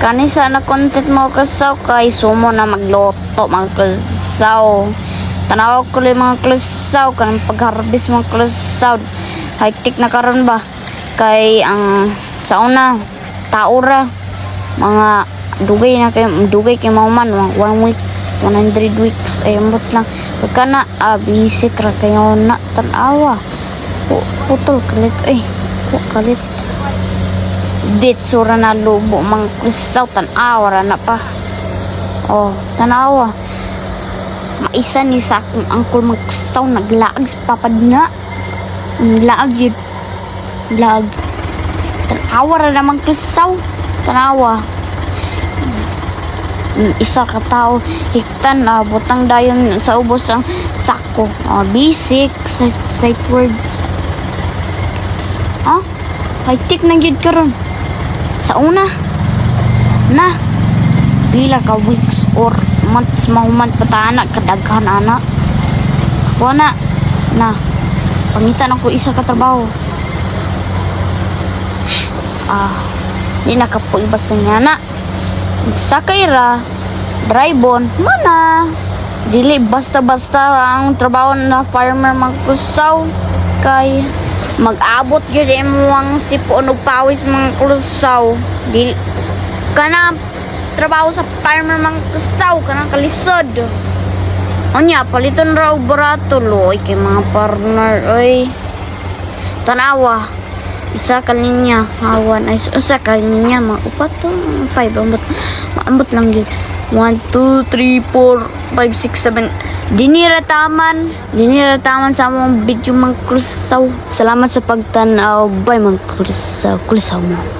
Kanisa na content mo kasaw kay sumo na magloto mga kasaw. Tanaw ko lang mga kasaw kanang pag-harvest mga kasaw. High-tech na karon ba? Kay ang sa una taura mga dugay na kay dugay kay mauman one week 100 weeks ay ambot lang pagka na ah, visit ra kayo na tanawa Pu- putol kalit ay kalit dit sura na lubo mang krisaw tanawa ra na pa. Oh tanawa. Maisa ni sa akong angkol magkusaw naglaag sa papad na laag yun. Laag tanawa ra naman krisaw tanawa. Mm, isa ka tao hiktan na butang dayon sa ubos ang sako. Uh, basic sight, words. Ah high tech na gyud karon sa una na pila ka weeks or months mahuman patana kadaghan ana. Wala na pangitan ako isa ka trabaho. Ah di na ka po ibas na niya na sakay ra drybon mana. Dili basta-basta ang trabaho na farmer magkusaw kay mag-abot gyud imo ang sipon ug pawis mga kusaw dili kana trabaho sa farmer magkusaw kana kalisod Onya, paliton raw barato lo. Ay, kay mga partner, oy. Tanawa. Isa ka linya, hawan. Ay, isa ka linya, mga upat to. Five, ambot. Ambot lang yun. One, two, three, four, five, six, seven. Dinira taman. Dinira taman sa among video mga krusaw. Salamat sa pagtanaw. Bye mga krusaw. Krusaw mo.